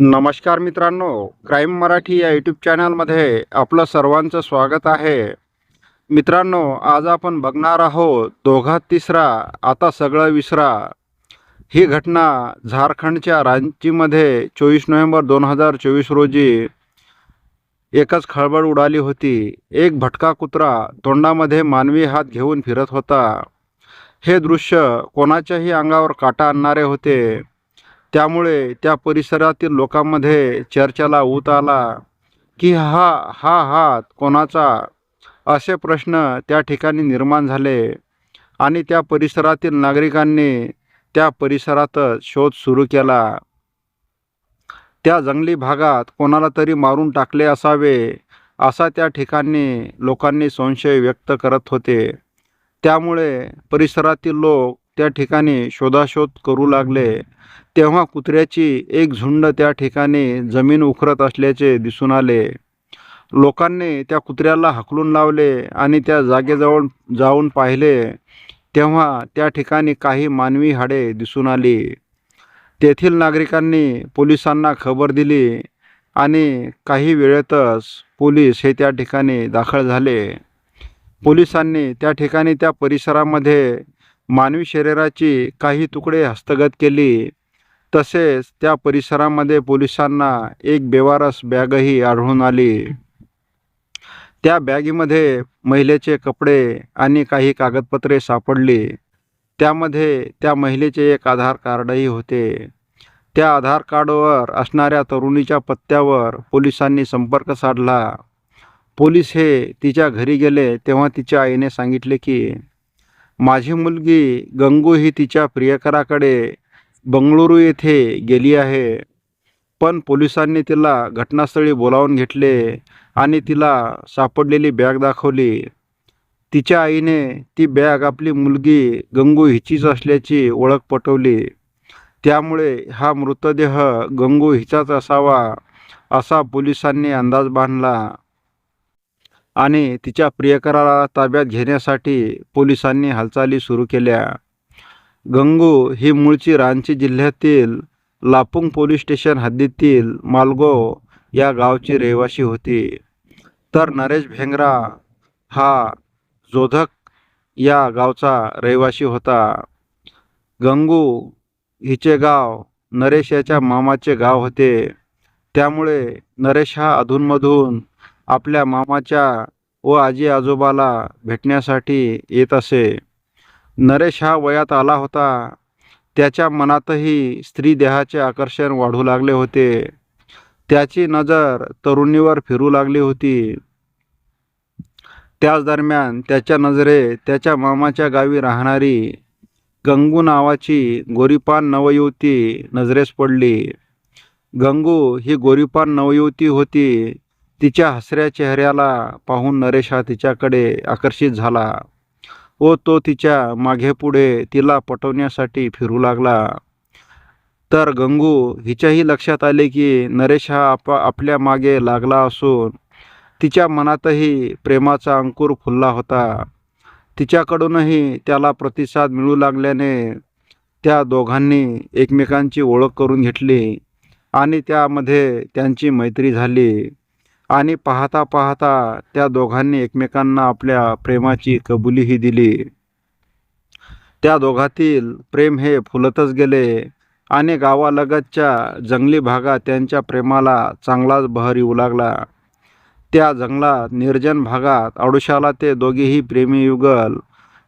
नमस्कार मित्रांनो क्राईम मराठी या यूट्यूब चॅनलमध्ये आपलं सर्वांचं स्वागत आहे. मित्रांनो आज आपण बघणार आहोत दोघात तिसरा आता सगळं विसरा. ही घटना झारखंडच्या रांचीमध्ये चोवीस नोव्हेंबर दोन हजार चोवीस रोजी एकच खळबळ उडाली होती. एक भटका कुत्रा तोंडामध्ये मानवी हात घेऊन फिरत होता. हे दृश्य कोणाच्याही अंगावर काटा आणणारे होते. त्यामुळे त्या परिसरातील लोकांमध्ये चर्चेला ऊत आला की हा हा हात कोणाचा? असे प्रश्न त्या ठिकाणी निर्माण झाले आणि त्या परिसरातील नागरिकांनी त्या परिसरातच शोध सुरू केला. त्या जंगली भागात कोणाला तरी मारून टाकले असावे असा त्या ठिकाणी लोकांनी संशय व्यक्त करत होते. त्यामुळे परिसरातील लोक त्या ठिकाणी शोधाशोध करू लागले तेव्हा कुत्र्याची एक झुंड त्या ठिकाणी जमीन उखरत असल्याचे दिसून आले. लोकांनी त्या कुत्र्याला हकलून लावले आणि त्या जागेजवळ जाऊन पाहिले तेव्हा त्या ठिकाणी काही मानवी हाडे दिसून आली. तेथील नागरिकांनी पोलिसांना खबर दिली आणि काही वेळेतच पोलीस हे त्या ठिकाणी दाखल झाले. पोलिसांनी त्या ठिकाणी त्या परिसरामध्ये मानवी शरीराची काही तुकडे हस्तगत केली. तसेच त्या परिसरामध्ये पोलिसांना एक बेवारस बॅगही आढळून आली. त्या बॅगीमध्ये महिलेचे कपडे आणि काही कागदपत्रे सापडली. त्यामध्ये त्या महिलेचे एक आधार कार्डही होते. त्या आधार कार्डवर असणाऱ्या तरुणीच्या पत्त्यावर पोलिसांनी संपर्क साधला. पोलीस हे तिच्या घरी गेले तेव्हा तिच्या आईने सांगितले की माझी मुलगी गंगू ही तिच्या प्रियकराकडे बंगळुरू येथे गेली आहे. पण पोलिसांनी तिला घटनास्थळी बोलावून घेतले आणि तिला सापडलेली बॅग दाखवली. तिच्या आईने ती बॅग आपली मुलगी गंगू हिचीच असल्याची ओळख पटवली. त्यामुळे हा मृतदेह गंगू हिचाच असावा असा पोलिसांनी अंदाज बांधला. आणि तिच्या प्रियकराला ताब्यात घेण्यासाठी पोलिसांनी हालचाली सुरू केल्या. गंगू ही मूळची रांची जिल्ह्यातील लापुंग पोलीस स्टेशन हद्दीतील मालगो या गावची रहिवासी होती. तर नरेश भेंगरा हा जोधक या गावचा रहिवासी होता. गंगू हिचे गाव नरेश याच्या मामाचे गाव होते. त्यामुळे नरेश हा अधूनमधून आपल्या मामाच्या व आजी आजोबाला भेटण्यासाठी येत असे. नरेश हा वयात आला होता. त्याच्या मनातही स्त्री देहाचे आकर्षण वाढू लागले होते. त्याची नजर तरुणीवर फिरू लागली होती. त्याच दरम्यान त्याच्या नजरे त्याच्या मामाच्या गावी राहणारी गंगू नावाची गोरीपान नवयुवती नजरेस पडली. गंगू ही गोरीपान नवयुवती होती. तिच्या हसऱ्या चेहऱ्याला पाहून नरेश हा तिच्याकडे आकर्षित झाला व तो तिच्या मागेपुढे तिला पटवण्यासाठी फिरू लागला. तर गंगू हिच्याही लक्षात आले की नरेश हा आप आपल्या मागे लागला असून तिच्या मनातही प्रेमाचा अंकुर फुलला होता. तिच्याकडूनही त्याला प्रतिसाद मिळू लागल्याने त्या दोघांनी एकमेकांची ओळख करून घेतली आणि त्यामध्ये त्यांची मैत्री झाली. आणि पाहता पाहता त्या दोघांनी एकमेकांना आपल्या प्रेमाची कबुलीही दिली. त्या दोघातील प्रेम हे फुलतच गेले आणि गावालगतच्या जंगली भागात त्यांच्या प्रेमाला चांगलाच बहर येऊ लागला. त्या जंगलात निर्जन भागात अडुशाला ते दोघेही प्रेमी युगल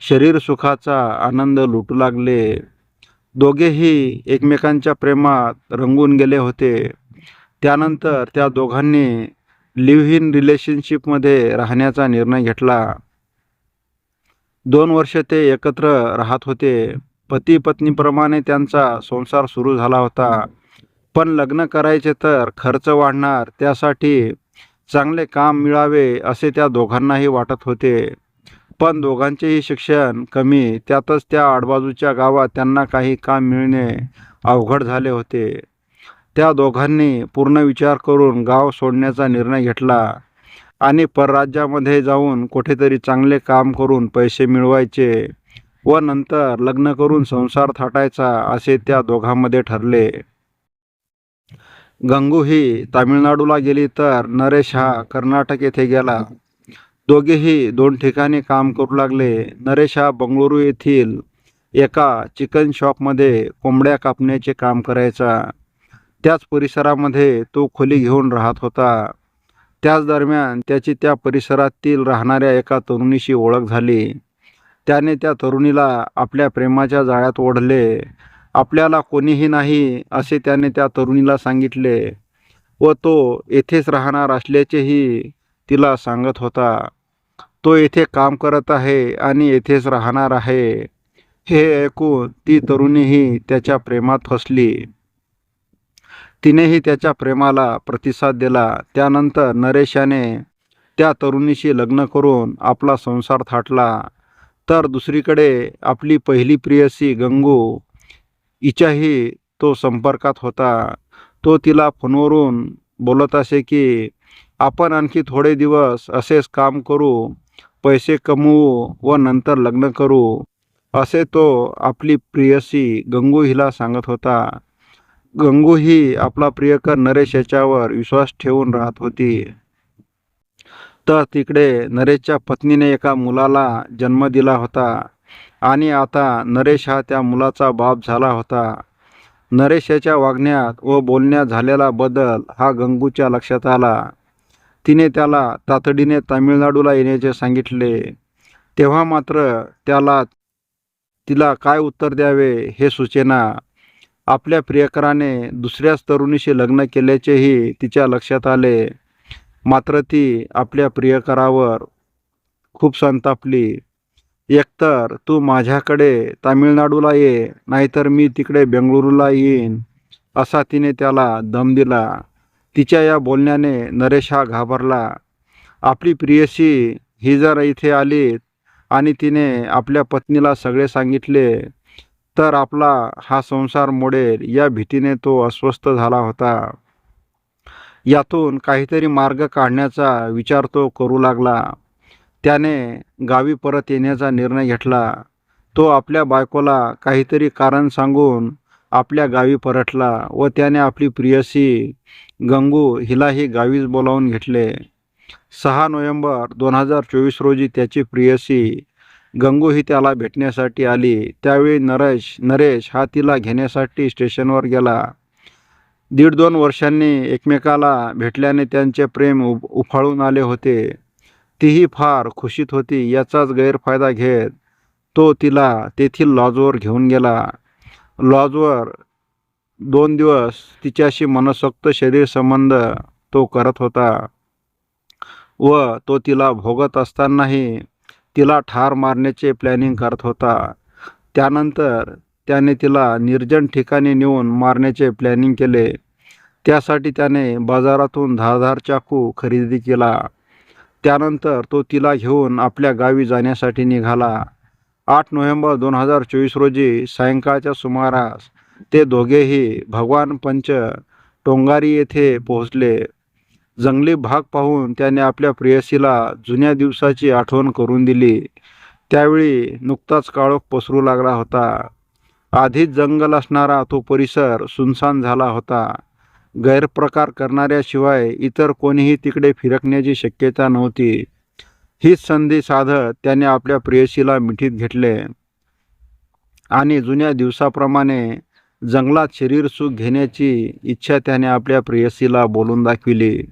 शरीर सुखाचा आनंद लुटू लागले. दोघेही एकमेकांच्या प्रेमात रंगून गेले होते. त्यानंतर त्या दोघांनी लिव्ह इन रिलेशनशिपमध्ये राहण्याचा निर्णय घेतला. दोन वर्ष ते एकत्र राहत होते. पती पत्नीप्रमाणे त्यांचा संसार सुरू झाला होता. पण लग्न करायचे तर खर्च वाढणार त्यासाठी चांगले काम मिळावे असे त्या दोघांनाही वाटत होते. पण दोघांचेही शिक्षण कमी त्यातच त्या आडबाजूच्या गावात त्यांना काही काम मिळणे अवघड झाले होते. त्या दोघांनी पूर्ण विचार करून गाव सोडण्याचा निर्णय घेतला आणि परराज्यामध्ये जाऊन कुठेतरी चांगले काम करून पैसे मिळवायचे व नंतर लग्न करून संसार थाटायचा असे त्या दोघांमध्ये ठरले. गंगू ही तामिळनाडूला गेली तर नरेश हा कर्नाटक येथे गेला. दोघेही दोन ठिकाणी काम करू लागले. नरेश हा बंगळुरू येथील एका चिकन शॉपमध्ये कोंबड्या कापण्याचे काम करायचा. त्याच परिसरामध्ये तो खोली घेऊन राहत होता. त्याच दरम्यान त्याची त्या परिसरातील राहणाऱ्या एका तरुणीशी ओळख झाली. त्याने त्या तरुणीला आपल्या प्रेमाच्या जाळ्यात ओढले. आपल्याला कोणीही नाही असे त्याने त्या तरुणीला सांगितले व तो येथेच राहणार असल्याचेही तिला सांगत होता. तो येथे काम करत आहे आणि येथेच राहणार आहे. हे ऐकून ती तरुणीही त्याच्या प्रेमात फसली. तिनेही त्याच्या प्रेमाला प्रतिसाद दिला. त्यानंतर नरेश याने त्या तरुणीशी लग्न करून आपला संसार थाटला. तर दुसरीकडे आपली पहिली प्रियसी गंगू हिच्याही तो संपर्कात होता. तो तिला फोनवरून बोलत असे की आपण आणखी थोडे दिवस असेच काम करू पैसे कमवू व नंतर लग्न करू असे तो आपली प्रियसी गंगू हिला सांगत होता. गंगू ही आपला प्रियकर नरेश याच्यावर विश्वास ठेवून राहत होती. तर तिकडे नरेशच्या पत्नीने एका मुलाला जन्म दिला होता आणि आता नरेश हा त्या मुलाचा बाप झाला होता. नरेश याच्या वागण्यात व बोलण्यात झालेला बदल हा गंगूच्या लक्षात आला. तिने त्याला तातडीने तामिळनाडूला येण्याचे सांगितले. तेव्हा मात्र त्याला तिला काय उत्तर द्यावे हे सूचना आपल्या प्रियकराने दुसऱ्याच तरुणीशी लग्न केल्याचेही तिच्या लक्षात आले. मात्र ती आपल्या प्रियकरावर खूप संतापली. एकतर तू माझ्याकडे तामिळनाडूला ये नाहीतर मी तिकडे बेंगळुरूला येईन असा तिने त्याला दम दिला. तिच्या या बोलण्याने नरेश हा घाबरला. आपली प्रियसी ही जर इथे आली आणि तिने आपल्या पत्नीला सगळे सांगितले तर आपला हा संसार मोडेल या भीतीने तो अस्वस्थ झाला होता. यातून काहीतरी मार्ग काढण्याचा विचार तो करू लागला. त्याने गावी परत येण्याचा निर्णय घेतला. तो आपल्या बायकोला काहीतरी कारण सांगून आपल्या गावी परतला व त्याने आपली प्रियसी गंगू हिलाही गावीच बोलावून घेतले. सहा नोव्हेंबर दोन हजार चोवीस रोजी त्याची प्रियसी गंगू ही त्याला भेटण्यासाठी आली. त्यावेळी नरेश नरेश हा तिला घेण्यासाठी स्टेशनवर गेला. दीड दोन वर्षांनी एकमेकाला भेटल्याने त्यांचे प्रेम उफ उफाळून आले होते. तीही फार खुशीत होती याचाच गैरफायदा घेत तो तिला तेथील लॉजवर घेऊन गेला. लॉजवर दोन दिवस तिच्याशी मनसोक्त शरीर संबंध तो करत होता व तो तिला भोगत असतानाही तिला ठार मारण्याचे प्लॅनिंग करत होता. त्यानंतर त्याने तिला निर्जन ठिकाणी नेऊन मारण्याचे प्लॅनिंग केले. त्यासाठी त्याने बाजारातून धारधार चाकू खरेदी केला. त्यानंतर तो तिला घेऊन आपल्या गावी जाण्यासाठी निघाला. आठ नोव्हेंबर दोन हजार चोवीस रोजी सायंकाळच्या सुमारास ते दोघेही भगवान पंच टोंगारी येथे पोहोचले. जंगली भाग पाहून त्याने आपल्या प्रेयसीला जुन्या दिवसाची आठवण करून दिली. त्यावेळी नुकताच काळोख पसरू लागला होता. आधीच जंगल असणारा तो परिसर सुनसान झाला होता. गैरप्रकार करणाऱ्याशिवाय इतर कोणीही तिकडे फिरकण्याची शक्यता नव्हती. हीच संधी साधत त्याने आपल्या प्रेयसीला मिठीत घेतले. आणि जुन्या दिवसाप्रमाणे जंगलात शरीर सुख घेण्याची इच्छा त्याने आपल्या प्रेयसीला बोलून दाखविली.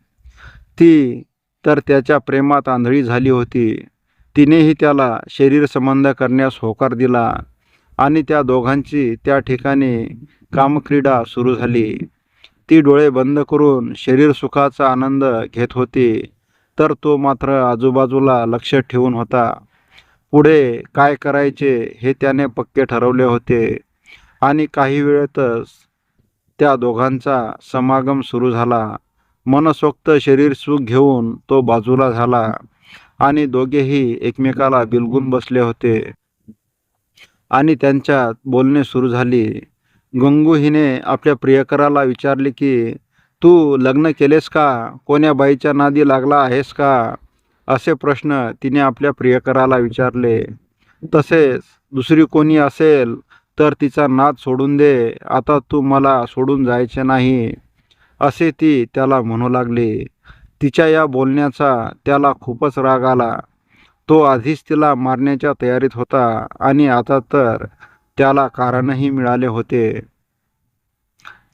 ती तर त्याच्या प्रेमात आंधळी झाली होती. तिनेही त्याला शरीर संबंध करण्यास होकार दिला आणि त्या दोघांची त्या ठिकाणी कामक्रीडा सुरू झाली. ती डोळे बंद करून शरीर सुखाचा आनंद घेत होती तर तो मात्र आजूबाजूला लक्ष ठेवून होता. पुढे काय करायचे हे त्याने पक्के ठरवले होते आणि काही वेळेतच त्या दोघांचा समागम सुरू झाला. मनसोक्त शरीर सुख घेऊन तो बाजूला झाला आणि दोघेही एकमेकाला बिलगून बसले होते. आणि त्यांच्यात बोलणे सुरू झाली. गंगू हिने आपल्या प्रियकराला विचारले की तू लग्न केलेस का? कोण्या बाईच्या नादी लागला आहेस का? असे प्रश्न तिने आपल्या प्रियकराला विचारले. तसेच दुसरी कोणी असेल तर तिचा नाद सोडून दे. आता तू मला सोडून जायचे नाही. असे ती त्याला म्हणू लागली. तिच्या या बोलण्याचा त्याला खूपच राग आला. तो आधीच तिला मारण्याच्या तयारीत होता आणि आता तर त्याला कारणही मिळाले होते.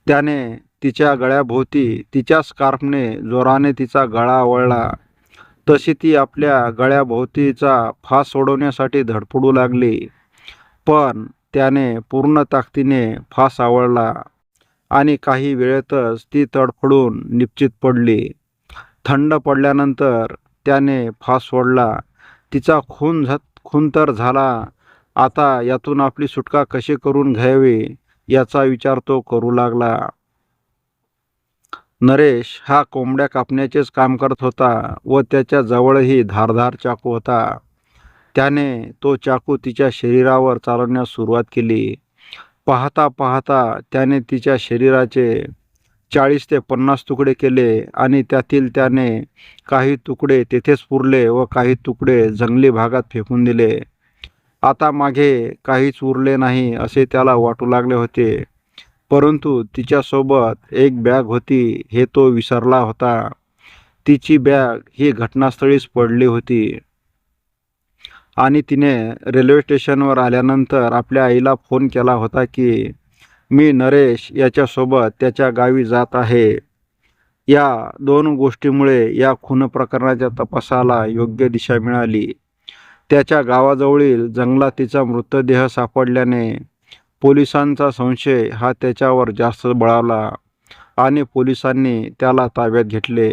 त्याने तिच्या गळ्याभोवती तिच्या स्कार्फने जोराने तिचा गळा आवळला. तशी ती आपल्या गळ्याभोवतीचा फास सोडवण्यासाठी धडपडू लागली. पण त्याने पूर्ण ताकदीने फास आवळला. आणि काही वेळेतच ती तडफडून निश्चित पडली. थंड पडल्यानंतर त्याने फास सोडला. तिचा खून झ खून तर झाला. आता यातून आपली सुटका कशी करून घ्यावी याचा विचार तो करू लागला. नरेश हा कोंबड्या कापण्याचेच काम करत होता व त्याच्या जवळही धारधार चाकू होता. त्याने तो चाकू तिच्या शरीरावर चालवण्यास सुरुवात केली. पाहता पाहता त्याने तिच्या शरीराचे चाळीस ते पन्नास तुकडे केले आणि त्यातील त्याने काही तुकडे तेथेच पुरले व काही तुकडे जंगली भागात फेकून दिले. आता मागे काहीच उरले नाही असे त्याला वाटू लागले होते. परंतु तिच्यासोबत एक बॅग होती हे तो विसरला होता. तिची बॅग ही घटनास्थळीच पडली होती. आणि तिने रेल्वे स्टेशनवर आल्यानंतर आपल्या आईला फोन केला होता की मी नरेश याच्यासोबत त्याच्या गावी जात आहे. या दोन गोष्टीमुळे या खून प्रकरणाच्या तपासाला योग्य दिशा मिळाली. त्याच्या गावाजवळील जंगलात तिचा मृतदेह सापडल्याने पोलिसांचा संशय हा त्याच्यावर जास्त बळावला आणि पोलिसांनी त्याला ताब्यात घेतले.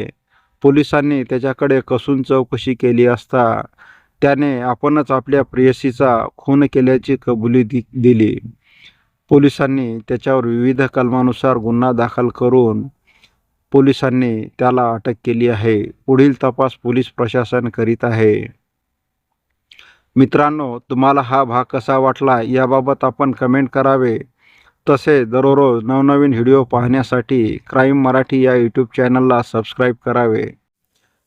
पोलिसांनी त्याच्याकडे कसून चौकशी केली असता त्याने आपणच आपल्या प्रेयसीचा खून केल्याची कबुली दि दिली. पोलिसांनी त्याच्यावर विविध कलमानुसार गुन्हा दाखल करून पोलिसांनी त्याला अटक केली आहे. पुढील तपास पोलीस प्रशासन करीत आहे. मित्रांनो तुम्हाला हा भाग कसा वाटला याबाबत आपण कमेंट करावे. तसे दररोज नवनवीन व्हिडिओ पाहण्यासाठी क्राईम मराठी या यूट्यूब चॅनलला सबस्क्राईब करावे.